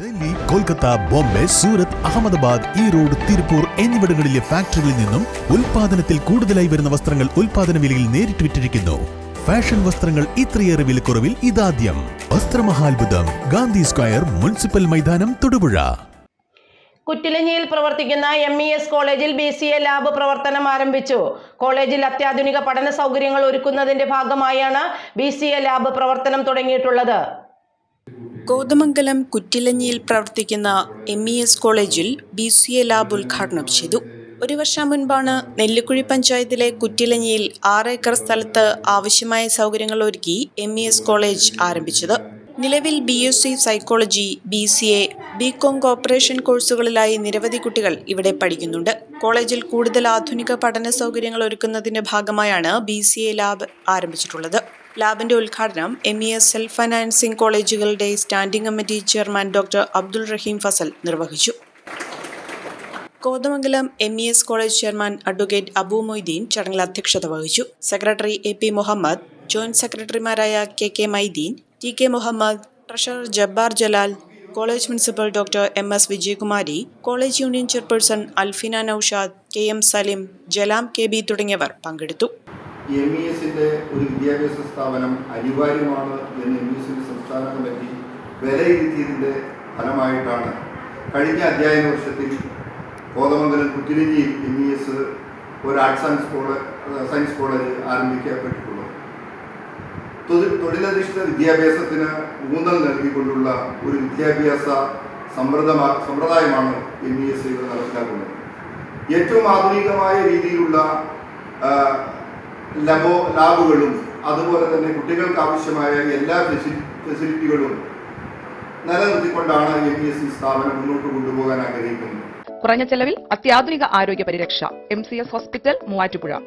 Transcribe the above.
ഡൽഹി കൊൽക്കത്ത ബോംബെ സൂറത്ത് അഹമ്മദാബാദ് ഈറോഡ് തിരുപ്പൂർ എന്നിവിടങ്ങളിലെ ഫാക്ടറികളിൽ നിന്നും ഉൽപാദനത്തിൽ കൂടുതലായി വരുന്ന വസ്ത്രങ്ങൾ ഉൽപാദന വിലയിൽ നേരിട്ട് വിറ്റിരിക്കുന്നു. ഫാഷൻ വസ്ത്രങ്ങൾ ഇത്രയേറെ വിലക്കുറവിൽ ഇതാദ്യം. വസ്ത്രമഹാത്ഭുതം ഗാന്ധി സ്ക്വയർ മുനിസിപ്പൽ മൈതാനം തൊടുപുഴ. കുറ്റിലഞ്ഞിയിൽ പ്രവർത്തിക്കുന്ന എം ഇ എസ് കോളേജിൽ ബി സി എ ലാബ് പ്രവർത്തനം ആരംഭിച്ചു. കോളേജിൽ അത്യാധുനിക പഠന സൗകര്യങ്ങൾ ഒരുക്കുന്നതിന്റെ ഭാഗമായാണ് ബി സി എ ലാബ് പ്രവർത്തനം തുടങ്ങിയിട്ടുള്ളത്. കോതമംഗലം കുറ്റിലഞ്ഞിയിൽ പ്രവർത്തിക്കുന്ന എം ഇ എസ് കോളേജിൽ ബി സി എ ലാബ് ഉദ്ഘാടനം ചെയ്തു. ഒരു വർഷം മുൻപാണ് നെല്ലിക്കുഴി പഞ്ചായത്തിലെ കുറ്റിലഞ്ഞിയിൽ ആറ് ഏക്കർ സ്ഥലത്ത് ആവശ്യമായ സൗകര്യങ്ങൾ ഒരുക്കി എം ഇ എസ് കോളേജ് ആരംഭിച്ചത്. നിലവിൽ B S C psychology B C A B com cooperation കോഴ്സുകളിലായി നിരവധി കുട്ടികൾ ഇവിടെ പഠിക്കുന്നുണ്ട്. കോളേജിൽ കൂടുതൽ ആധുനിക പഠന സൗകര്യങ്ങൾ ഒരുക്കുന്നതിന്റെ ഭാഗമായാണ് ബി സി എ ലാബ് ആരംഭിച്ചിട്ടുള്ളത്. ലാബിന്റെ ഉദ്ഘാടനം M E S self financing കോളേജുകളുടെ standing committee chairman doctor Abdul Rahim Fazal നിർവഹിച്ചു. Kothamangalam M E S college chairman advocate Abu Moideen ചടങ്ങിൽ അധ്യക്ഷത വഹിച്ചു. Secretary A P Muhammad joint സെക്രട്ടറിമാരായ K K Maideen T K Muhammad treasurer Jabbar Jalal college principal doctor M S Vijayakumari college union chairperson Alfina Naushad K M Salim Jalam K B തുടങ്ങിയവർ പങ്കെടുത്തു. M E എസിന്റെ ഒരു വിദ്യാഭ്യാസ സ്ഥാപനം അനിവാര്യമാണ് എന്ന് M E എസിന്റെ സംസ്ഥാന കമ്മിറ്റി വിലയിരുത്തിയതിന്റെ ഫലമായിട്ടാണ് കഴിഞ്ഞ അധ്യയന വർഷത്തിൽ കോതമംഗലം കുത്തിരിഞ്ഞിയിൽ എം ഇ എസ് ഒരു arts and college science college ആരംഭിക്കപ്പെട്ടിട്ടുള്ളത്. തൊഴിലധിഷ്ഠിത വിദ്യാഭ്യാസത്തിന് ഊന്നൽ നൽകിക്കൊണ്ടുള്ള ഒരു വിദ്യാഭ്യാസ സമ്പ്രദമാ സമ്പ്രദായമാണ് എം ഇ എസ് ഇവിടെ നടപ്പിലാക്കുന്നത്. ഏറ്റവും ആധുനികമായ രീതിയിലുള്ള ലബോ ലാബുകളും അതുപോലെ തന്നെ കുട്ടികൾക്ക് ആവശ്യമായ എല്ലാ ഫെസി- ഫെസിലിറ്റികളും നിലനിർത്തിക്കൊണ്ടാണ് എം ഇ എസ് സി സ്ഥാപനം മുന്നോട്ട് കൊണ്ടുപോകാൻ ആഗ്രഹിക്കുന്നത്. കുറഞ്ഞ ചെലവിൽ അത്യാധുനിക ആരോഗ്യ പരിരക്ഷ M C S hospital Muvattupuzha.